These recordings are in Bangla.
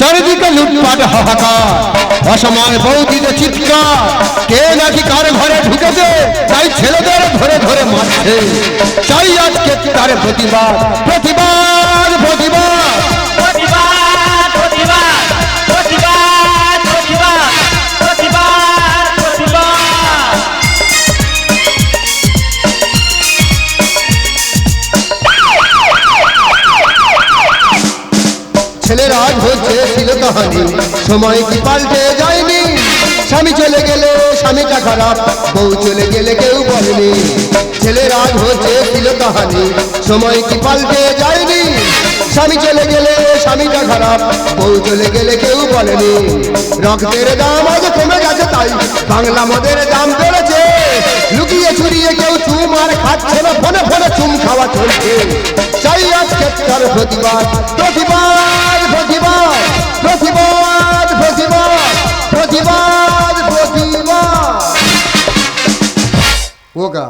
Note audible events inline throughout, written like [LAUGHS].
চারিদিকে লুটপাট, হাহাকার। অসময় বৌদিতে চিৎকার। কে নাকি কার ঘরে ঢুকেছে, তাই ছেলেদের ধরে ধরে মারছে। চাই আজকে তার প্রতিবাদ প্রতিবাদ প্রতিবাদ। ছিল কাহানি সময় কি পাল্টে যায়নি? স্বামী চলে গেলে, স্বামীটা খারাপ। বউ চলে গেলে কেউ বলেনি। ছেলের আজ হচ্ছে, ছিল কাহানি সময় কি পাল্টে যায়নি? স্বামী চলে গেলে, স্বামীটা খারাপ। বউ চলে গেলে কেউ বলেনি। রক্তের দাম আজ কমে গেছে তাই। বাংলা মদের দাম বেড়েছে। লুকিয়ে চুরিয়ে কেউ চুম আর খাচ্ছে না। ফোনে ফোনে চুম খাওয়া চলছে। চাই আজকে তার প্রতিবাদ। প্রতিবাদ প্রতিবাদ প্রতিবাদ প্রতিবাদ প্রতিবাদ প্রতিবাদ। ওকা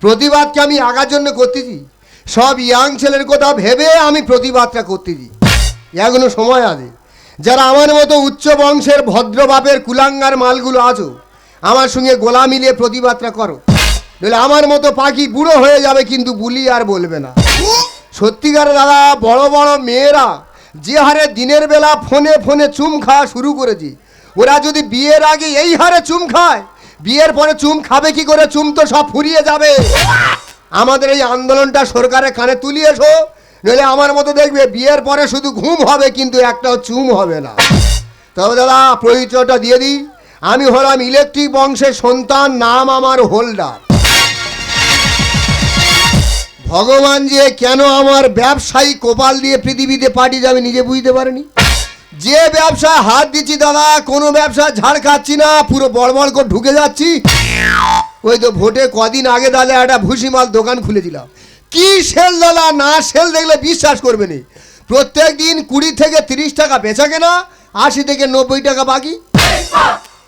প্রতিবাদকে আমি আগার জন্য করতেছি। সব ইয়াং ছেলের কথা ভেবে আমি প্রতিবাদটা করতেছি। এখনও সময় আছে। যারা আমার মতো উচ্চ বংশের ভদ্র কুলাঙ্গার মালগুলো আছো আমার সঙ্গে গোলা মিলিয়ে প্রতিবাদটা করো। নইলে আমার মতো পাখি বুড়ো হয়ে যাবে কিন্তু বুলি আর বলবে না। সত্যিকার দাদা, বড় বড় মেয়েরা যে হারে দিনের বেলা ফোনে ফোনে চুম খাওয়া শুরু করেছি, ওরা যদি বিয়ের আগে এই হারে চুম খায়, বিয়ের পরে চুম খাবে কি করে? চুম তো সব ফুরিয়ে যাবে। আমাদের এই আন্দোলনটা সরকারের কানে তুলিয়ে এসো, নইলে আমার মতো দেখবে বিয়ের পরে শুধু ঘুম হবে কিন্তু একটাও চুম হবে না। তবে দাদা পরিচয়টা দিয়ে দিই। আমি হলাম ইলেকট্রিক বংশের সন্তান, নাম আমার হোল্ডার। ভগবান যে কেন আমার ব্যবসায়ী কোপাল দিয়ে পৃথিবীতে পাঠিয়ে যাবে নিজে বুঝতে পারেনি। যে ব্যবসা হাত দিচ্ছি দাদা, কোনো ব্যবসা ঝাড় খাচ্ছি না, পুরো বড় করে ঢুকে যাচ্ছি। ওই তো ভোটে কদিন আগে দাদা একটা ভুসিমাল দোকান খুলেছিলাম। কি সেল দাদা, না সেল দেখলে বিশ্বাস করবে নি। প্রত্যেক দিন কুড়ি থেকে তিরিশ টাকা বেচা কেনা, আশি থেকে নব্বই টাকা বাকি।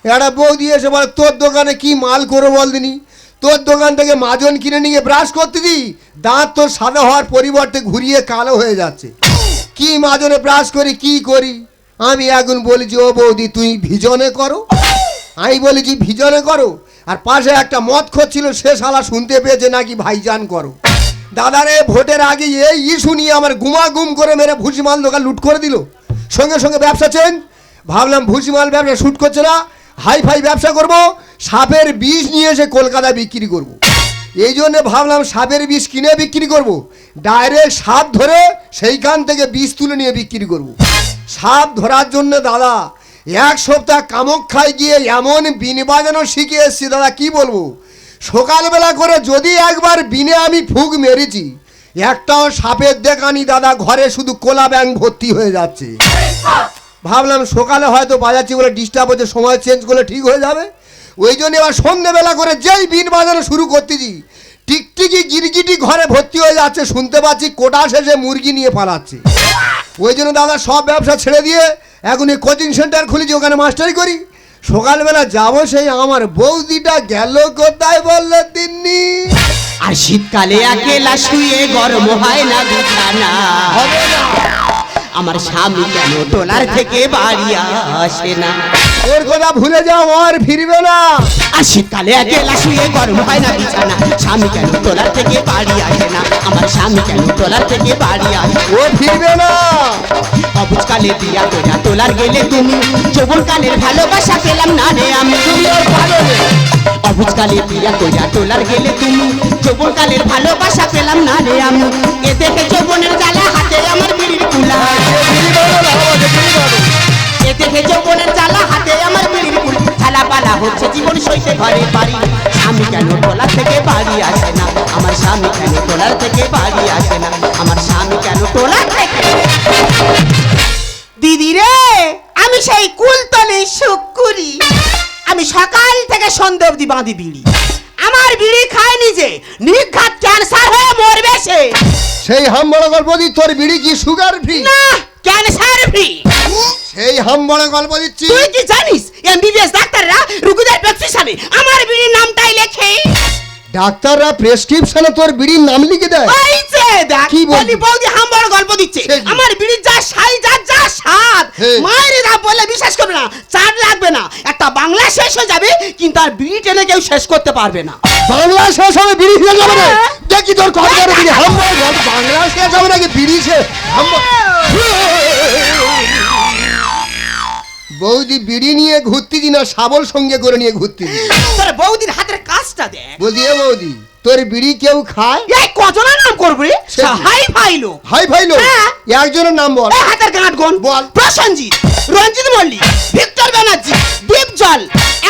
একটা বৌদি এসে বলে, তোর দোকানে কি মাল করো বল দিনি? তোর দোকান থেকে মাজন কিনে নিয়ে ব্রাশ করতে দি দাঁত তোর সাদা হওয়ার পরিবর্তে ঘুরিয়ে কালো হয়ে যাচ্ছে। কি মাজনে ব্রাশ করি, কি করি? আমি এখন বলেছি, ও বৌদি, তুই ভিজনে করো। আমি বলেছি, ভিজনে করো? আর পাশে একটা মদ ছিল, সে শালা শুনতে পেয়েছে নাকি ভাইজান করো। দাদারে, ভোটের আগে এই ইস্যু নিয়ে আমার গুমা গুম করে মেরে ভুসিমাল দোকান লুট করে দিল। সঙ্গে সঙ্গে ব্যবসা চেঞ্জ ভাবলাম ভুসিমাল ব্যবসা শুট করছে না। হাই ফাই ব্যবসা করব, সাপের বিষ নিয়ে এসে কলকাতায় বিক্রি করব। এই জন্য ভাবলাম সাপের বিষ কিনে বিক্রি করব। ডাইরেক্ট সাপ ধরে সেইখান থেকে বিষ তুলে নিয়ে বিক্রি করব। সাপ ধরার জন্য দাদা, এক সপ্তাহ কামক্ষায় গিয়ে এমন বিন বাজানো শিখে এসছি, দাদা, কি বলব সকালবেলা করে যদি একবার বিনে আমি ফুক মেরেছি, একটাও সাপের দেখানি দাদা, ঘরে শুধু কোলা ব্যাং ভর্তি হয়ে যাচ্ছে ভাবলাম সকালে হয়তো বাজাচ্ছি বলে ডিস্টার্ব হচ্ছে সময় চেঞ্জ করলে ঠিক হয়ে যাবে। ওই জন্য এবার সন্ধেবেলা করে যেই বিন বাজানো শুরু করতেছি টিকটিকি গিরগিটি ঘরে ভর্তি হয়ে যাচ্ছে শুনতে পাচ্ছি কোটা শেষে মুরগি নিয়ে পালাচ্ছে। ওই জন্য দাদা সব ব্যবসা ছেড়ে দিয়ে এখন এই কোচিং সেন্টার খুলেছি ওখানে মাস্টারি করি। সকালবেলা যাব সেই আমার বৌদিটা গেল কোথায় বলল তিন্নি? আর শীতকালে একেলা শুয়ে গরম হয় না বিছানা না। আমার স্বামী কেন টোলার থেকে বাড়ি আসে না? ওর কথা ভুলে যাও আর ফিরবে না। আর শীতকালে একেলা শুয়ে গরম হয় না বিছানা। স্বামী কেন টোলার থেকে বাড়ি আসে না? আমার স্বামী কেন টোলার থেকে বাড়ি আসে ও ফিরবে না। অবুজকালে দিয়া তোরা তোলার গেলে তুমি। যৌবনকালের ভালোবাসা পেলাম না রে আমি। না। অবুজকালে দিয়া তোরা তোলার গেলে তুমি। যৌবনকালের ভালোবাসা পেলাম না রে আমি। এ দেখে যৌবনের জ্বালা আমার বিড়ির জীবন সইতে ঘরে বাড়ি। স্বামী কেন টোলার থেকে বাড়ি আসে না? আমার স্বামী কেন টোলার থেকে বাড়ি আসে না? আমার স্বামী কেন টোলার থেকে দিদি রে, আমি সেই কুলতলে সুখ করি। আমি সকাল থেকে সন্ধ্যে অবধি বাঁধি বিড়ি। আমার বিড়ি খায় নিজে। নির্ঘাত ক্যান্সার হয়ে মরবে সে। সেই হাম বড় গল্প দি তোর বিড়ি কি সুগার ফ্রি না ক্যান্সার ফ্রি সেই হাম বড় গল্প দিচ্ছি তুই কি জানিস? এমবিবিএস ডাক্তাররা রুগীদের প্রেসক্রিপশনে আমার বিড়ির নামটাই লেখে। ডাক্তাররা প্রেসক্রিপশনে তোর বিড়ির নাম লিখে দেয়। এই যে দেখ কি বলি বৌদি হাম্বর গল্প দিচ্ছে। আমার বিড়ির যা সাই যা যা স্বাদ হে। মায়ের যা বললে বিশ্বাস করবে না চাট লাগবে না। একটা বাংলা শেষ হয়ে যাবে কিন্তু আর বিড়ি টেনে কেউ শেষ করতে পারবে না। বাংলা শেষ হবে বিড়ি শেষ হবে না। হ্যাঁ। দেখি তোর কত বড় বিড়ি হাম্বা বাংলা শেষ হবে নাকি বিড়ি শেষ? হাম্বা বৌদি বিড়ি নিয়ে ঘুরতেছি না শাবল সঙ্গে করে নিয়ে ঘুরতেছি তোর বৌদির হাতের কাজটা দেখ। বলছি এ বৌদি তোর বিড়ি কেউ খায়? এই কজনের নাম করবি? সে কি? হাই ফাইলো। হাই লোক হ্যাঁ। একজনের নাম বল। এই হাতের গাঁট গন বল। প্রসঞ্জিৎ রঞ্জিত মল্লিক ভিক্টর ব্যানার্জি দীপ জল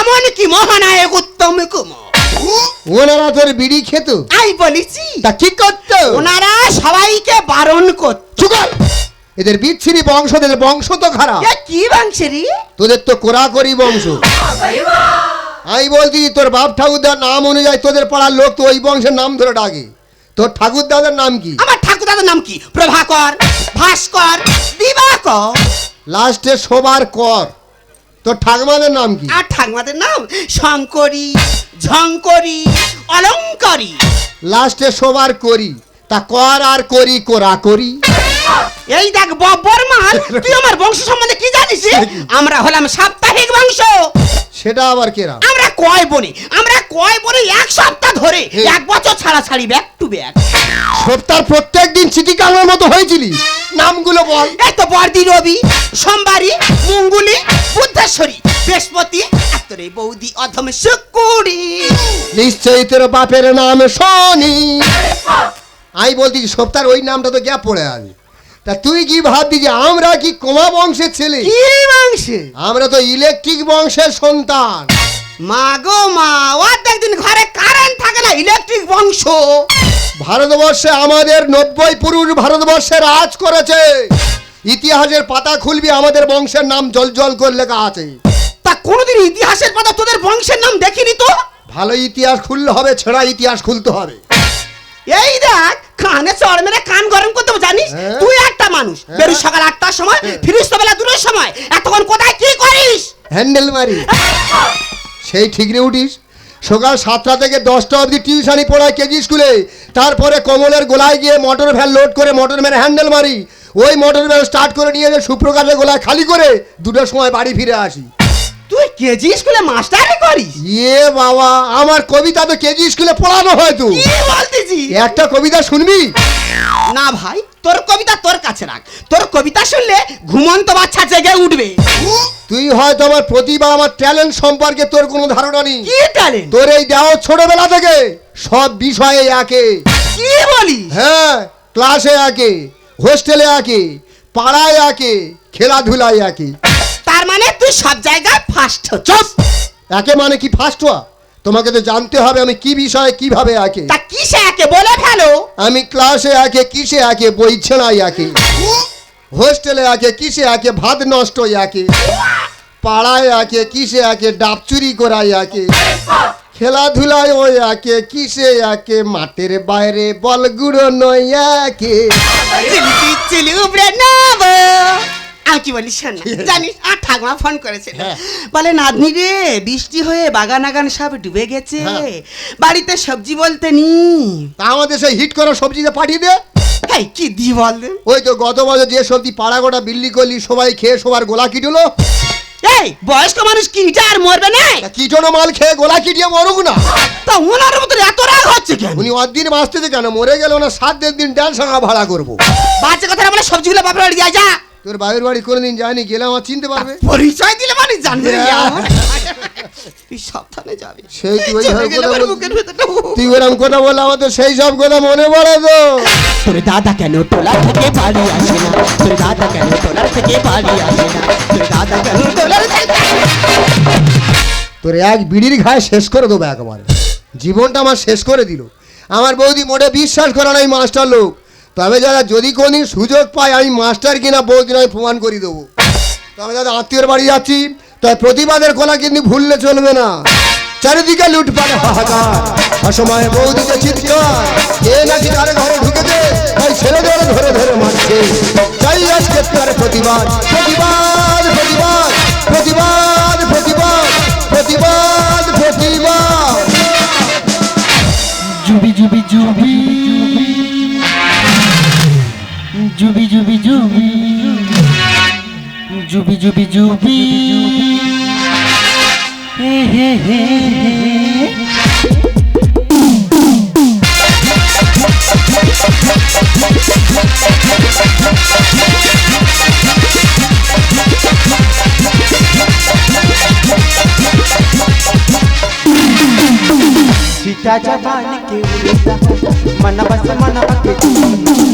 এমনকি মহানায়ক উত্তম কুমার। ওনারা তোর বিড়ি খেত? আই বলেছি। তা কি করতো? ওনারা সবাইকে বারণ করত। চুকাল এদের বিচ্ছিরি বংশ এদের বংশ তো খারাপ। এ কি বাংশেরি তোদের তো কোরাকরি বংশ। আমি বলছি তোর বাপ ঠাকুরদার নাম অনুযায়ী তোদের পাড়ার লোক তো ওই বংশের নাম ধরে ডাকে। তোর ঠাকুর দাদার নাম কি? আমার ঠাকুর দাদার নাম কি? প্রভাকর ভাস্কর দিবাকর। লাস্টে সবার কর। তোর ঠাকুমাদের নাম কি? আর ঠাকুমাদের নাম? শঙ্করী ঝঙ্করী অলঙ্করী। লাস্টে সবার করি। তা কর আর করি কোরা করি। এই দেখ বব্বর মাল তুই আমার বংশ সম্বন্ধে কি জানিস [LAUGHS] আমরা হলাম সাপ্তাহিক বংশ। সেটা আবার কেরা? কয় বনে? আমরা কয় বনে এক সপ্তাহ ধরে এক বছর ছাড়া ছাড়ি ব্যাক টু ব্যাক সপ্তাহ প্রত্যেক দিন চিঠি কাঙার মতো হয়েছিলি। নামগুলো বল। এই তো বর্দি রবি সোমবারি মঙ্গুলি বুদ্ধেশ্বরী বৃহস্পতি তোর বৌদি অধম শুকুরি। নিশ্চয়ই তোর বাপের নাম শনি। আমি বলছি সপ্তাহের ওই নামটা তো গ্যাপ পড়ে আছে। তা তুই কি ভাবতি যে আমরা কি কোমা বংশের ছেলে? কি বংশে? আমরা তো ইলেকট্রিক বংশের সন্তান। মা গো মা অর্ধেক দিন ঘরে কারেন্ট থাকে না ইলেকট্রিক বংশ। ভারতবর্ষে আমাদের নব্বই পুরুষ ভারতবর্ষে রাজ করেছে। ইতিহাসের পাতা খুলবি আমাদের বংশের নাম জল জল করে লেখা আছে। তা কোনোদিন ইতিহাসের পাতা তোদের বংশের নাম দেখিনি তো? ভালো ইতিহাস খুললে হবে ছেঁড়া ইতিহাস খুলতে হবে। এই দেখ কানে চড় মেরে কান গরম করতে হবে, জানিস? হ্যাঁ। তুই একটা মানুষ হ্যাঁ। বেরোস সকাল আটটার সময় ফিরিস তো বেলা দুটোর সময়। এতক্ষণ কোথায় কি করিস? হ্যান্ডেল মারি। সেই ঠিকরে উঠিস। সকাল সাতটা থেকে দশটা অবধি টিউশানি পড়ায় কেজি স্কুলে। তারপরে কমলের গোলায় গিয়ে মোটর ভ্যান লোড করে মোটর ভ্যান হ্যান্ডেল মারি। ওই মোটর ভ্যান স্টার্ট করে নিয়ে সুপ্রকাশের গোলায় খালি করে দুটোর সময় বাড়ি ফিরে আসি। কেজি স্কুলে মাস্টারি করিস? ইয়ে বাবা আমার কবিতা তো কেজি স্কুলে পড়ানো হয় তো। কি বলতেছি? একটা কবিতা শুনবি? না ভাই তোর কবিতা তোর কাছে রাখ। তোর কবিতা শুনলে ঘুমন্ত বাচ্চা জেগে উঠবে। তুই হয়তো আমার প্রতিভা আমার ট্যালেন্ট সম্পর্কে তোর কোনো ধারণা নেই। কি ট্যালেন্ট তোর এই দেহ ছোটবেলা থেকে সব বিষয়ে একে। কি বলিস? হ্যাঁ ক্লাসে একে হোস্টেলে একে পাড়ায় একে খেলাধুলায় একে। তার মানে তুই সব জায়গায় ফার্স্ট চুপ! একে মানে কি ফার্স্ট হওয়া? তোমাকে তো জানতে হবে আমি কি বিষয়ে কীভাবে একে। তা কিসে একে বলে ফেলো? আমি ক্লাসে একে কিসে একে বই ছেঁড়াই একে। হোস্টেলে একে কিসে একে ভাত নষ্ট একে। পাড়ায় একে কিসে একে ডাব চুরি করাই একে। খেলাধুলায় ওই একে কিসে একে মাঠের বাইরে বল গুঁড়ো নয় একে। চিলি চিলি উপরে নেব। আমি কি বলি শোন না, [LAUGHS] জানিস আর ঠাকুমা ফোন করেছিল। হ্যাঁ। বলে নাতনি রে বৃষ্টি হয়ে বাগান আগান সব ডুবে গেছে। হ্যাঁ। বাড়িতে সবজি বলতে নি তা আমাদের সেই হিট করা সবজিতে পাঠিয়ে দে। এই কি দি বল ওই তো গত বছর যে সবজি পাড়া গোটা বিল্লি করলি সবাই খেয়ে সবার গোলা কিটলো। এই বয়স্ক মানুষ কি এটা আর মরবে না? কিটনো মাল খেয়ে গোলা কিটিয়ে মরুক না। তা ওনার মতো এত রাগ হচ্ছে কেন? উনি অদিন বাঁচতেছে কেন? মরে গেল না সাত দিন দিন ডাল সাঙ্গা ভাড়া করব। বাচ্চা কথা বলে সবজিগুলো বাপের বাড়ি যায় যা। তোর বাড়ির বাড়ি কোনোদিন যায়নি গেলে আমার চিনতে পারবে। পরিচয় দিলে মানে জানবে। তুই সাবধানে যাবি। সেই তুই কথা বল- তুই ওরম কথা বললে আমার তো সেই সব কথা মনে পড়ে তো। তোর দাদা কেন টোলার থেকে বাড়ি আসে না? তোর দাদা কেন টোলার থেকে বাড়ি আসে না? তোর দাদা কেন টোলার থেকে তোর এক বিড়ির ঘায়ে শেষ করে দেবো একবার। জীবনটা আমার শেষ করে দিল। আমার বৌদি মোটে বিশ্বাস করে না এই মাস্টার লোক। তবে যারা যদি কোনদিন সুযোগ পায় আমি মাস্টার কিনা বৌদিন আমি প্রমাণ করে দেবো। তবে যারা আত্মীয়র বাড়ি যাচ্ছি তাই প্রতিবাদের কোলা কিন্তু ভুললে চলবে না। চারিদিকে লুটপাট, হাহাকার। অসময়ে বৌদিকে চিৎকার। কে নাকি তার ঘরে ঢুকেছে, তাই ছেলেদের ধরে ধরে মারছে। চাই আজকে তার প্রতিবাদ প্রতিবাদ প্রতিবাদ প্রতিবাদ প্রতিবাদ প্রতিবাদ প্রতিবাদ। জুবি জুবি জুবি। जुबी। जुबी जुबी जुबी। हे हे हे सीता सीताच्या बालिकेला मन बस मन के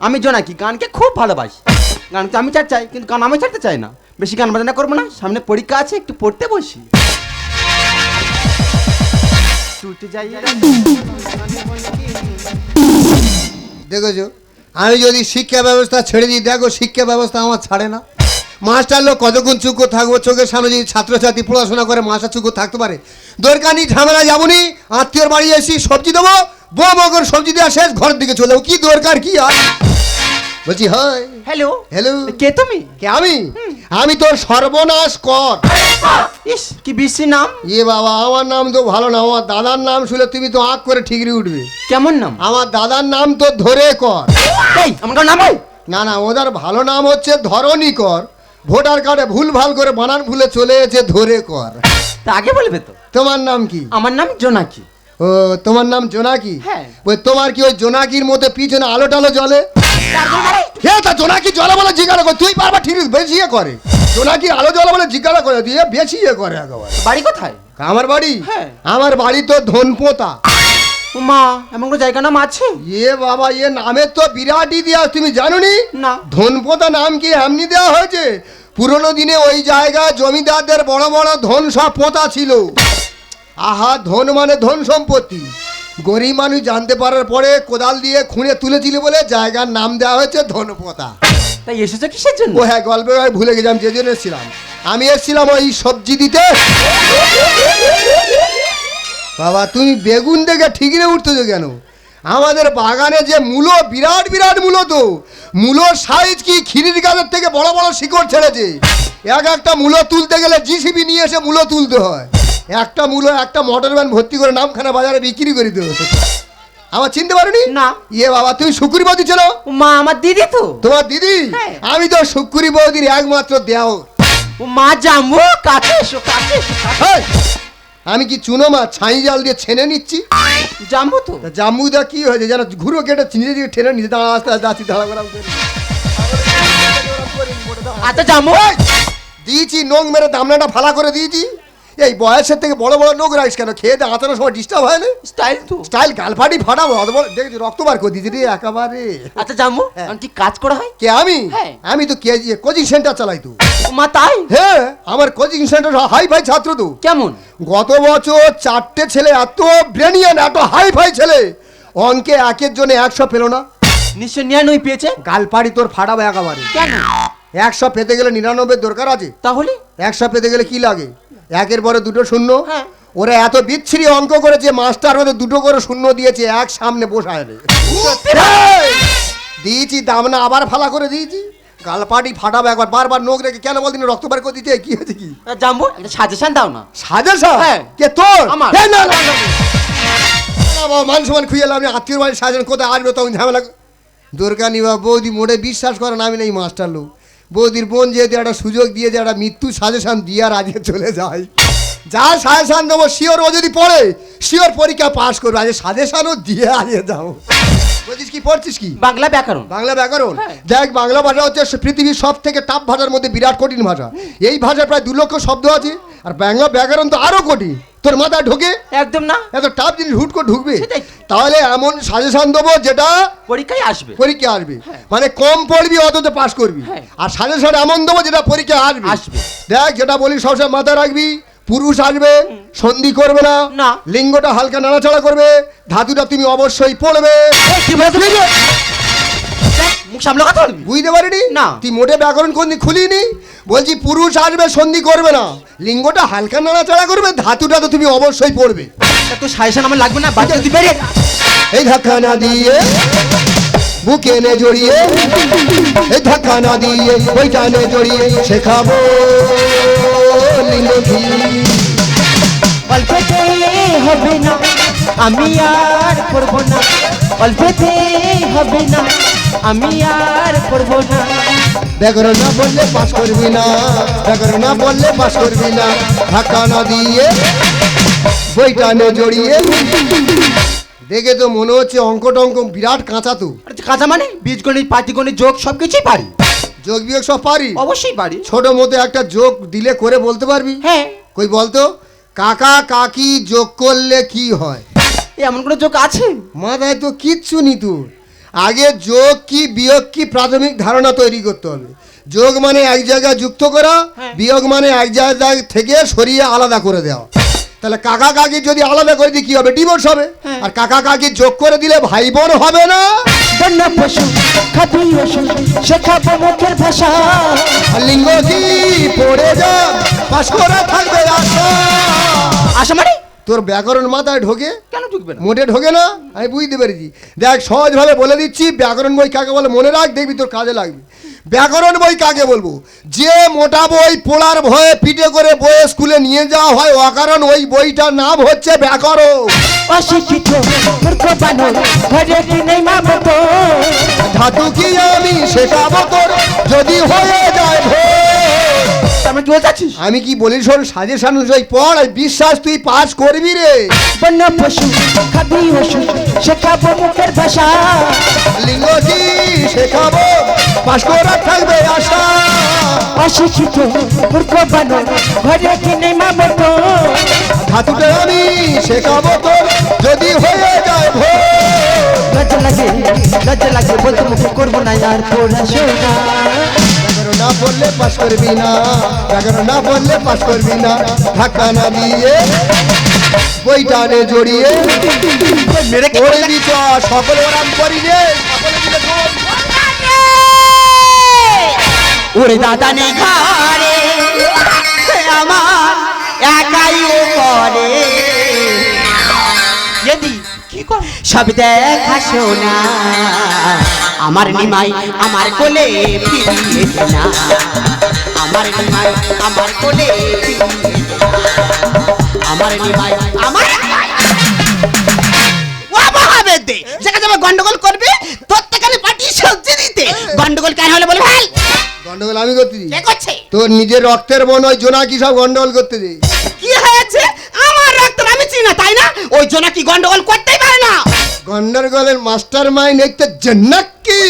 আমি জোনাকি, গানকে খুব ভালোবাসি। গান তো আমি ছাড় চাই, কিন্তু গান আমি ছাড়তে চাই না। বেশি গান বাজনা করব না, সামনে পরীক্ষা আছে, একটু পড়তে বসি। দেখেছ? আমি যদি শিক্ষা ব্যবস্থা ছেড়ে দিই, দেখো শিক্ষা ব্যবস্থা আমার ছাড়ে না। মাস্টার লোক কতক্ষণ চুকো থাকব? চোখের সামনে যদি ছাত্রছাত্রী পড়াশোনা করে, মাস্টার চুকো থাকতে পারে। দরকার নেই ঝামেলা যাবনি আত্মীয়র বাড়ি এসি সবজি দেবো বউ মগর সবজি দেওয়া শেষ ঘরের দিকে চলে যাব। কি দরকার কি আর? বলছি হয় হ্যালো। হ্যালো। কে তুমি? কে আমি? আমি তোর সর্বনাশ কর। ইস কি বিশ্রী নাম। ইয়ে বাবা আমার নাম তো ভালো না আমার দাদার নাম শুনে তুমি তো আঁক করে ঠিকরি উঠবে। কেমন নাম? আমার দাদার নাম তো ধরে কর। এই আমার নাম না না ওদের ভালো নাম হচ্ছে ধরণী কর। ভোটার কার্ডে ভুল ভালো করে বানান ভুলে চলে এসে ধরে কর। তা আগে বলবে তো। তোমার নাম কি? আমার নাম জোনাকি। ও তোমার নাম জোনাকি? হ্যাঁ। ওই তোমার কি ওই জোনাকির মধ্যে পিছনে আলো টালো জ্বলে? হে তা জোনাকি জ্বলে বলে জিজ্ঞাসা করে? তুই পারবা ঠিক বেশি ইয়ে করে। জোনাকির আলো জ্বলে বলে জিজ্ঞাসা করে দিয়ে বেশি ইয়ে করে একেবারে। বাড়ি কোথায়? আমার বাড়ি? হ্যাঁ। আমার বাড়ি তো ধনপোতা। মা এমন কোনো জায়গা নাম আছে? ইয়ে বাবা ইয়ে নামের তো বিরাট ইতিহাস তুমি জানো না। ধনপোতা নাম কি এমনি দেওয়া হয়েছে? পুরনো দিনে ওই জায়গায় জমিদারদের বড় বড় ধন সব পোতা ছিল। আহা ধন মানে ধন সম্পত্তি। গরিব মানুষ জানতে পারার পরে কোদাল দিয়ে খুঁড়ে তুলেছিল বলে জায়গার নাম দেওয়া হয়েছে ধনপোতা। তাই এসেছ কিসের জন্য? ও হ্যাঁ গল্পে ভুলে গেছিলাম যে জন্য এসেছিলাম। আমি এসেছিলাম ওই সবজি দিতে। বাবা তুমি বেগুন দেখে ঠিকরে উঠতেছো কেন? আমাদের বাগানে যে মূলো বিরাট বিরাট মূলো তো। মূলোর সাইজ কি খিরির গাছের থেকে বড় বড় শিকড় ছেড়েছে। এক একটা মূলো তুলতে গেলে জিসিবি নিয়ে এসে মূলো তুলতে হয়। একটা মূলো একটা মোটর ভ্যান ভর্তি করে নামখানা বাজারে বিক্রি করে হয় আমার চিনতে পারোনি? না। ইয়ে বাবা তুমি শুকুরি বৌদি ছিল মা আমার দিদি তো। তোমার দিদি? হ্যাঁ। আমি তো শুকুরি বৌদির একমাত্র দেও ও মা জামু কাছে কাছে আমি কি চুনো মা ছাই জাল দিয়ে ছেনে নিচ্ছি? জামু তো। তা জাম্বুদা কি হয়েছে যেন ঘুরো কেটে চিনে দিয়ে ঠেনে নিতে দাঁড়া আস্তে আস্তে যাচ্ছি দাঁড়া করে। আচ্ছা জামু। দিয়েছি নোং মেরে দামনাটা ফালা করে দিয়েছি। এই বয়সের থেকে বড় বড় লোক রাখিস কেন? খেয়ে দিয়ে আঁচানোর সময় ডিস্টার্ব হয় না? স্টাইল তো। স্টাইল গালফাটি ফাটাবো অত বড় দেখেছি রক্ত বার করে রে একেবারে। আচ্ছা জামু হ্যাঁ। কি কাজ করা হয়? কে আমি? হ্যাঁ। আমি তো কে কোচিং সেন্টার চালাই তো। মা তাই? হ্যাঁ আমার কোচিং সেন্টার হাই ফাই ছাত্র তো। কেমন? গত বছর চারটে ছেলে এত ব্রেনিয়ান এত হাই ফাই ছেলে। অঙ্কে একের জন্য একশো পেল না। নিশ্চয় নিরানব্বই পেয়েছে? গালপাড়ি তোর ফাটাবো একেবারে। কেন? একশো পেতে গেলে নিরানব্বই দরকার আছে। তাহলে? একশো পেতে গেলে কি লাগে? একের পরে দুটো শূন্য হ্যাঁ। ওরা এত বিচ্ছিরি অঙ্ক করেছে মাস্টার ওদের দুটো করে শূন্য দিয়েছে এক সামনে বসায় নে। দিয়েছি দাম না আবার ফালা করে দিয়েছি গালপাটি ফাটাবো একবার বারবার নোখ রেখে কেন বলদিন রক্ত বার করে দিতে কি হয়েছে কি জামু একটা সাজেশন দাও না সাজেশন হ্যাঁ। কে তোর আমার। এই না, না, না, না। না, মান সমান খুঁজে আমি আত্মীয় বাড়ির সাজেন কোথায় আসবে তখন ঝামেলা দুর্গা নিবা বৌদি মোড়ে বিশ্বাস করে না আমি নেই মাস্টার লোক বৌদির বোন যেহেতু একটা সুযোগ দিয়ে যে একটা মৃত্যু সাজেশন দিয়ে আর আজকে চলে যায়। যা সাজেশন দেবো শিওর ও যদি পড়ে শিওর পরীক্ষা পাশ করবে, আজকে সাজেশনও দিয়ে আগে যাও বলছিস কি পড়ছিস কি? বাংলা ব্যাকরণ। বাংলা ব্যাকরণ? হ্যাঁ। দেখ বাংলা ভাষা হচ্ছে পৃথিবীর সব থেকে টাপ ভাষার মধ্যে বিরাট কঠিন ভাষা। এই ভাষায় প্রায় দু লক্ষ শব্দ আছে আর বাংলা ব্যাকরণ তো আরও কঠিন। তোর মাথায় ঢোকে? একদম না। এত টাপ জিনিস হুট করে ঢুকবে। তাহলে এমন সাজেশন দেবো যেটা পরীক্ষায় আসবে। পরীক্ষা আসবে। মানে কম পড়বি অথচ পাস করবি। হ্যাঁ। আর সাজেশন এমন দেবো যেটা পরীক্ষা আসবে। আসবে। দেখ যেটা বলি সবসময় মাথায় রাখবি পুরুষ আসবে সন্ধি করবে না না। লিঙ্গটা হালকা নাড়াচাড়া করবে ধাতুটা তুমি অবশ্যই পড়বে। বুঝতে পারিনি? না। তুই মোটে ব্যাকরণ কোন খুলিনি? বলছি পুরুষ আসবে সন্ধি করবে না লিঙ্গটা হালকা নাড়াচাড়া করবে ধাতুটা তো তুমি অবশ্যই পড়বে। তা সাজেশন আমার লাগবে না বাড়িতে তুই বেরিয়ে এই ধাক্কা না দিয়ে। বুকে নে জড়িয়ে। এই ধাক্কা না দিয়ে ওইটা নে জড়িয়ে শেখাবো অল্পতে হবে না আমি আর করব না। অল্পতে হবে না আমি আর করব না। ব্যাকরণ না বললে পাস করবি না ব্যাকরণ না বললে পাস করবি না। ধাক্কা না দিয়ে বইটা নে জড়িয়ে। দেখে তো মনে হচ্ছে অঙ্ক টঙ্ক বিরাট কাঁচা তো। কাঁচা মানে? বীজগণিত পাটিগণিত যোগ সব কিছুই পারি। যোগ বিয়োগ সব পারি? অবশ্যই পারি। ছোট মতো একটা যোগ দিলে করে বলতে পারবি? হ্যাঁ। কই বলতো? কাকা কাকি যোগ করলে কি হয়? এ এমন কোনো যোগ আছে? মাথায় তো কিচ্ছু নি তোর। আগে যোগ কি বিয়োগ কি প্রাথমিক ধারণা তৈরি করতে হবে। যোগ মানে এক জায়গায় যুক্ত করা হ্যাঁ। বিয়োগ মানে এক জায়গা থেকে সরিয়ে আলাদা করে দেওয়া। তাহলে কাকা কাকি যদি আলাদা করে দিই কি হবে? ডিভোর্স হবে। হ্যাঁ। আর কাকা কাকির যোগ করে দিলে ভাই বোন হবে না? বন্য পশু খাবি ওষুধ শেখাবো মুখের ভাষা। আর লিঙ্গ কি পড়ে যা পাশ করা থাকবে আশা। আশা মানে? তোর ব্যাকরণ মাথায় ঢোকে। কেন ঢুকবে না? মোটে ঢোকে না? আমি বুঝতে পেরেছি। দেখ সহজভাবে বলে দিচ্ছি ব্যাকরণ বই কাকে বলে? মনে রাখ দেখবি তোর কাজে লাগবে। ব্যাকরণ বই কাকে বলব? যে মোটা বই পড়ার ভয়ে পিঠে করে বইয়ে স্কুলে নিয়ে যাওয়া হয় অকারণ ওই বইটার নাম হচ্ছে ব্যাকরণ। অশিক্ষিত ধাতু কি আমি শেখাবো তোর? যদি হয়ে যায় মানে কি বলতে আমি কি বলি শোন সাজেশন অনুযায়ী পড় আর বিশ্বাস তুই পাস করবি রে। বন্য পশু খাবি ওষুধ শেখাবো মুখের ভাষা। লিঙ্গ কি শেখাবো পাস করা থাকবে আশা। অশিক্ষিত মূর্খ বানর ঘরে কি নেই মা মতো ধাতুটা আমি শেখাবো তোর যদি হয়ে যায় ভোর। লজ্জা লাগে লজ্জা লাগে বলতে মুখে করব না আর পড়াশোনা না পড়লে পাস করবি না। ব্যাকরণ না পড়লে পাস করবি না। ধাক্কা না দিয়ে বইটা নে জড়িয়ে মেরে কে পড়ে দিত সকলে ওরাম করি রে। ওরে দাদা নেই ঘরে আমার একাই ও করে। যদি সব দেখা শোনা আমার নিমাই আমার কোলে ফিরিয়ে না। আমার নিমাই আমার কোলে না। আমার নিমাই আমার ও যেখানে যাবে গন্ডগোল করবে? প্রত্যেকালে পার্টি সবজি দিতে? গন্ডগোল কেন হলে বলে ভাই গন্ডগোল আমি করতে কে করছে? তোর নিজের রক্তের মন ওই জোনাকি সব গন্ডগোল করতে দিই। কি হয়েছে? আমার রক্ত আমি চিনি না তাই না ওই জন্য কি গন্ডগোল করতেই পারে না? গন্ডগোলের মাস্টার মাইন্ড একটা জন্নাকি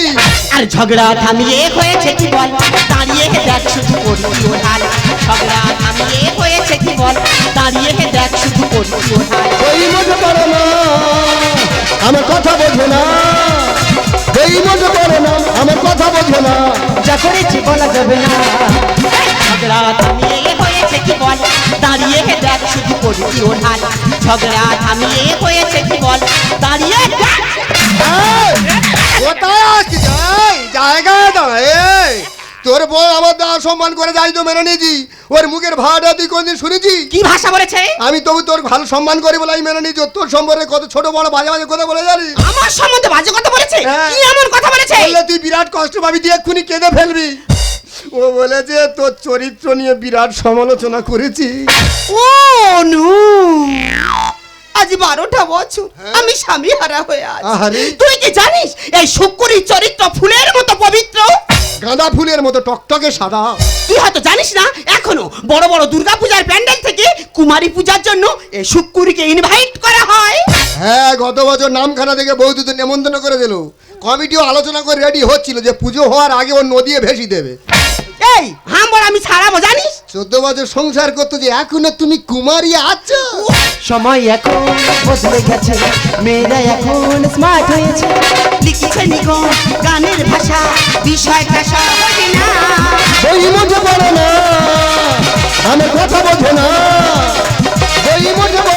আর ঝগড়া থামিয়ে হয়েছে কি বল দাঁড়িয়ে দেখ শুধু করছি ওর হাল। ঝগড়া থামিয়ে হয়েছে কি বল দাঁড়িয়ে দেখ শুধু করছি ওর হাল। ওই মজা করো না আমার কথা বোঝো না। এই মজা করো না আমার কথা বোঝো না। যা করেছি বলা যাবে না। ঝগড়া থামিয়ে হয়েছে কি বল? দাঁড়িয়ে দেখ শুধু করছি ওর হাল। ঝগড়া থামিয়ে হয়েছে কি বল? দাঁড়িয়ে জায়গা তোর বউ আমার দা সম্মান করে যাই তো মেনে নিয়েছি। ওর মুখের ভাড়াটা তুই কোনদিন শুনেছি কি ভাষা বলেছে? আমি তবু তোর ভালো সম্মান করি বলে আমি মেনে নিয়েছি। তোর সম্পর্কে কত ছোট বড় বাজে বাজে কথা বলে জানি আমার সম্বন্ধে বাজে কথা বলেছে? হ্যাঁ। কি এমন কথা বলেছে? তুই বিরাট কষ্ট পাবি তুই এক্ষুনি কেঁদে ফেলবি। ও বলেছে তোর চরিত্র নিয়ে বিরাট সমালোচনা করেছি। ও নু আজ বারোটা বছর আমি স্বামী হারা হয়ে আছি। তুই কি জানিস এই শুকুরি চরিত্র ফুলের মতো পবিত্র? গাঁদা ফুলের মতো টকটকে সাদা। তুই হয়তো জানিস না এখনও বড় বড় দুর্গা পূজার প্যান্ডেল থেকে কুমারী পূজার জন্য এই শুকুরিকে ইনভাইট করা হয়। হ্যাঁ গত বছর নামখানা থেকে বৌদিদের নেমন্তন্ন করে দিল। কমিটিও আলোচনা করে রেডি হচ্ছিল যে পুজো হওয়ার আগে ও নদিয়ে ভেসি দেবে। এই হাম্বর আমি ছাড়াবো জানিস? চোদ্দ বছর সংসার করতো যে এখনও তুমি কুমারী আছো। সময় এখন বদলে গেছে মেয়েরা এখন স্মার্ট হয়েছে। লিখেছে নিগম গানের ভাষা বিষয়টা সহজ না। ওই মজা বলো না আমার কথা বোঝো না। ওই মজা বলো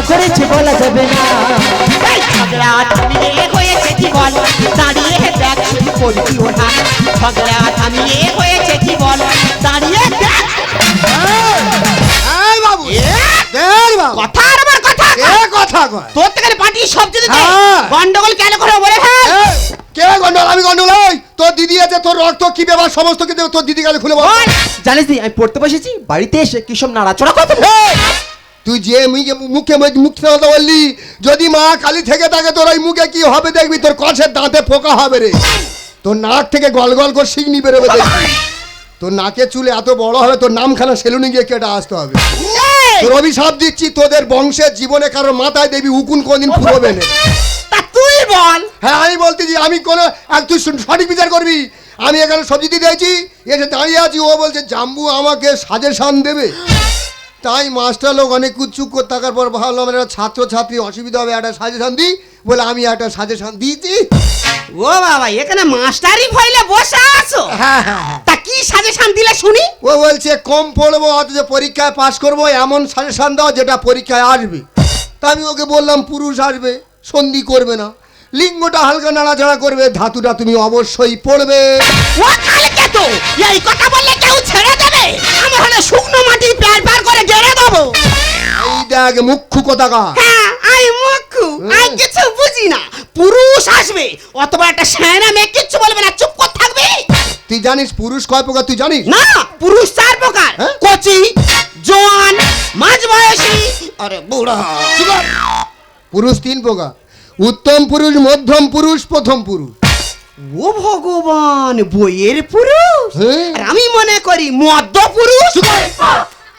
না। করেছে বলা যাবে না। ঝগড়া থামিয়ে হয়েছে জীবন দাঁড়িয়ে দেখ শুধু করবি ওঠা ঝগড়া থামিয়ে হয়েছে জীবন দাঁড়িয়ে দেখ। বাবু এ, দেখ বাবু। কথা আর কথা কথা তোর থেকে পার্টি সব যদি হ্যাঁ। গন্ডগোল কেন করে বলে হ্যাঁ কে গন্ডল আমি গন্ডল এই, তোর দিদি আছে তোর রক্ত কি ব্যাপার সমস্ত কিছু তোর দিদি কাছে খুলে বল বল জানিস আমি পড়তে বসেছি বাড়িতে এসে কি সব নাড়াচড়া করতে এই, তুই যে মুখে মুখে মুখে কথা বললি যদি মা কালী থেকে থাকে তোর ওই মুখে কি হবে দেখবি? তোর কষের দাঁতে পোকা হবে রে। তোর নাক থেকে গল গল করে শিগনি বেরোবে দেখবি তোর নাকে চুলে এত বড় হবে তোর নামখানা সেলুনে গিয়ে কেটে আসতে হবে। তোর অভিশাপ দিচ্ছি তোদের বংশের জীবনে কারোর মাথায় দেবী উকুন কোনদিন ফুরবে না। তুই বল! হ্যাঁ আমি বলতেছি আমি কোনো এক তুই সঠিক বিচার করবি? আমি এখানে সবজি দিতে দিয়েছি এসে দাঁড়িয়ে আছি ও বলছে জাম্বু আমাকে সাজেশন দেবে। তাই মাস্টার লোক অনেক করে থাকার পর ভাবলাম একটা ছাত্র ছাত্রী অসুবিধা হবে একটা সাজেশন দিই। বলে আমি একটা সাজেশন দিয়েছি। ও বাবা এখানে মাস্টারই ভইলে বসে আছো? হ্যাঁ হ্যাঁ হ্যাঁ। তা কি সাজেশন দিলে শুনি? ও বলছে কম পড়ব অথচ পরীক্ষায় পাশ করব এমন সাজেশন দাও যেটা পরীক্ষায় আসবে। তা আমি ওকে বললাম পুরুষ আসবে সন্ধি করবে না। লিঙ্গটা হালকা নাড়াচাড়া করবে ধাতুটা তুমি অবশ্যই পড়বে। ও কালকে তো? দেখ মুখ্য কোথাকা হ্যাঁ আই কিছু বুঝি না। পুরুষ আসবে অথবা একটা স্যানা মেয়ে কিচ্ছু বলবে না চুপ করে থাকবে। তুই জানিস পুরুষ কয় প্রকার তুই জানিস? না পুরুষ চার প্রকার। হ্যাঁ? কচি জোয়ান মাঝ বয়সী আরে বুড়া। পুরুষ তিন প্রকার। উত্তম পুরুষ মধ্যম পুরুষ প্রথম পুরুষ। ও ভগবান বইয়ের পুরুষ? হ্যাঁ। আমি মনে করি মদ্য পুরুষ।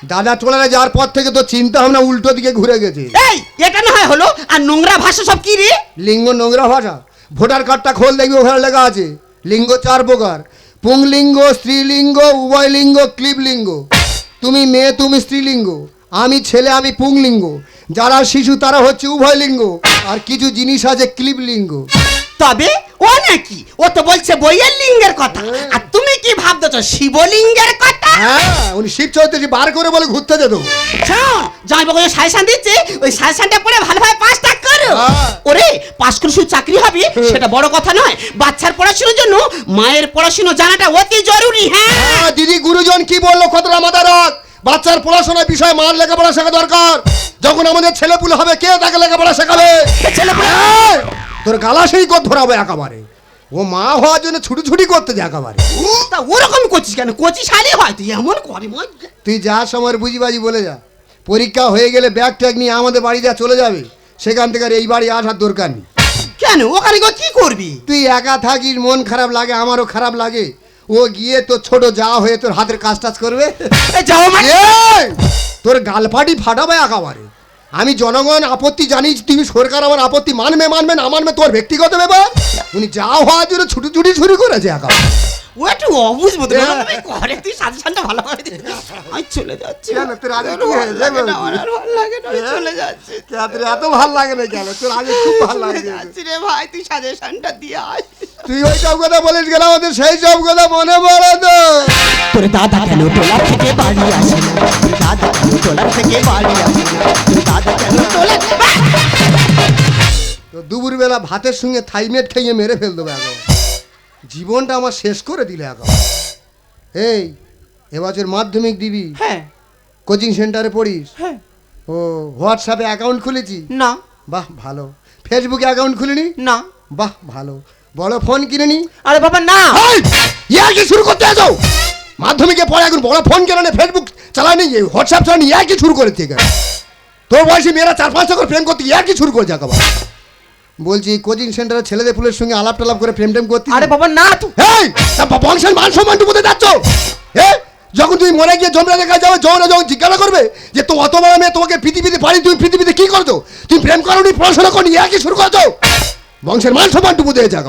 দাদা চলে যাওয়ার পর থেকে তো চিন্তা ভাবনা উল্টো দিকে ঘুরে গেছে। এই এটা না হয় হলো? আর নোংরা ভাষা সব কি রে? লিঙ্গ নোংরা ভাষা। ভোটার কার্ডটা খোল দেখবি ওখানে লেখা আছে। লিঙ্গ চার প্রকার। পুংলিঙ্গ স্ত্রীলিঙ্গ উভয় লিঙ্গ ক্লিপ লিঙ্গ তুমি মেয়ে তুমি স্ত্রীলিঙ্গ। আমি ছেলে আমি পুংলিঙ্গ। যারা শিশু তারা হচ্ছে উভয় লিঙ্গ আর কিছু জিনিস আছে ক্লিপ লিঙ্গ। তবে ও নাকি? ও তো বলছে বইয়ের লিঙ্গের কথা। আর তুমি কি ভাবতেছ শিবলিঙ্গের কথা? হ্যাঁ উনি শিব চৌধুরী বার করে বলে ঘুরতে যেত। শোন জামাই বাবু সাজেশন দিচ্ছে ওই সাজেশনটা পড়ে ভালোভাবে পাসটা করো। হ্যাঁ। ওরে পাস করে শুধু চাকরি হবে সেটা বড় কথা নয়। বাচ্চার পড়াশোনার জন্য মায়ের পড়াশোনা জানাটা অতি জরুরি হ্যাঁ? হ্যাঁ দিদি গুরুজন কি বলল কতটা মাথা রাখ বাচ্চার পড়াশোনার বিষয়ে মার লেখাপড়া শেখা দরকার। যখন আমাদের ছেলেপুলে হবে কে তাকে লেখাপড়া শেখাবে? তোর গালা সেই কর ধরাবো একেবারে। ও মা হওয়ার জন্য ছুটি ছুটি করতে যায় একেবারে। তা ওরকম করছিস কেন? কচি শালি হয় তুই এমন করে। তুই যা সময় বুঝিবাজি বলে যা। পরীক্ষা হয়ে গেলে ব্যাগ ট্যাগ নিয়ে আমাদের বাড়ি যা চলে যাবে। সেখান থেকে এই বাড়ি আসার দরকার নেই। কেন? ওখানে কি করবি? তুই একা থাকিস মন খারাপ লাগে আমারও খারাপ লাগে। ও গিয়ে তোর ছোট যা হয়ে তোর হাতের কাজ টাজ করবে। যাও তোর গালপাটি ফাটাবে একেবারে। আমি জনগণ আপত্তি জানি তুমি সরকার আমার আপত্তি মানবে মানবে না মানবে তোর ব্যক্তিগত ব্যাপার। উনি যা হওয়ার জন্য ছুটি ছুটি শুরু করেছে একেবারে। ও একটু অবুঝ মতো করে তুই সাজেশনটা ভালো করে দে। আমি চলে যাচ্ছি। কেন, তোর আগে কি ভালো হয়েছে লাগে না, বলছি? আমার আর ভালো লাগে না, চলে যাচ্ছি। তোর এত ভালো লাগে না কেন? তোর আগে খুব ভালো লাগে। রে ভাই তুই সাজেশনটা দিয়ে আয়। তুই ওই সব কথা বলিস গেলে আমাদের সেই সব কথা মনে পড়ে তো তোর দাদা কেন টোলার থেকে বাড়ি আসে দাদা কেন টোলার থেকে বাড়ি আসে দাদা কেন টোলার তো দুপুরবেলা ভাতের সঙ্গে থাইমেট খাইয়ে মেরে ফেল দেবো এখন জীবনটা আমার শেষ করে দিলে এখন এই এবছর মাধ্যমিক দিবি? হ্যাঁ। কোচিং সেন্টারে পড়িস? হ্যাঁ। ও হোয়াটসঅ্যাপে অ্যাকাউন্ট খুলেছি না। বাহ ভালো। ফেসবুকে অ্যাকাউন্ট খুলিনি? না। বাহ ভালো। বড় ফোন কিনিনি আরে বাবা না। ইয়া কি শুরু করতে আছো? মাধ্যমিকে পড়ে এখন বড় ফোন কেন না ফেসবুক চালানি হোয়াটসঅ্যাপ চালানি ইয়া কি শুরু করে থেকে তোর বয়সী মেয়েরা চার পাঁচটা করে প্রেম করতে ইয়া কি শুরু করে যাক আবার বলছি কোচিং সেন্টারে ছেলেদের ফুলের সঙ্গে আলাপ টালাপ করে প্রেম টেম করতে আরে বাবা না তুই এই তা বা- বংশের মান সম্মানটু কোথায় যাচ্ছ? এ যখন তুমি মরে গিয়ে জমরা দেখা যাবে যৌরা যখন জিজ্ঞাসা করবে যে তো অত বড় মেয়ে তোমাকে পৃথিবীতে পারি তুমি পৃথিবীতে কি করছ? তুমি প্রেম করোনি পড়াশোনা করনি একই শুরু করছ? বংশের মান সম্মানটু কোথায় যাক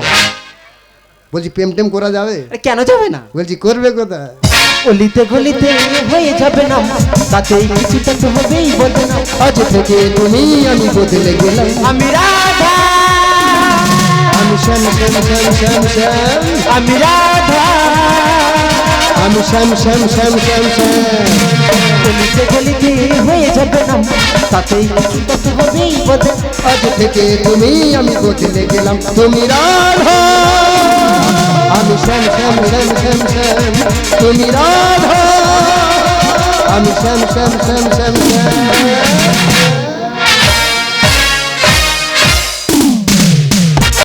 বলছি প্রেম টেম করা যাবে? আরে কেন যাবে না? বলছি করবে কোথায়? অলিতে গলিতে হয়ে যাবে না। তাতেই কিছুটা তো হবেই বলবে না। আজ থেকে তুমি আমি বদলে গেলাম। আমি রাধা আমি শ্যাম শ্যাম শ্যাম শ্যাম শ্যাম আমি রাধা আমি শ্যাম শ্যাম শ্যাম শ্যাম শ্যাম গলিতে গলিতে হয়ে যাবে না তাতেই কত হবেই বদল আজ থেকে তুমি আমি বদলে গেলাম তুমি রাধা আমি শ্যাম শ্যাম শ্যাম শ্যাম শ্যাম তুমি রাধা আমি শ্যাম শ্যাম শ্যাম শ্যাম শ্যাম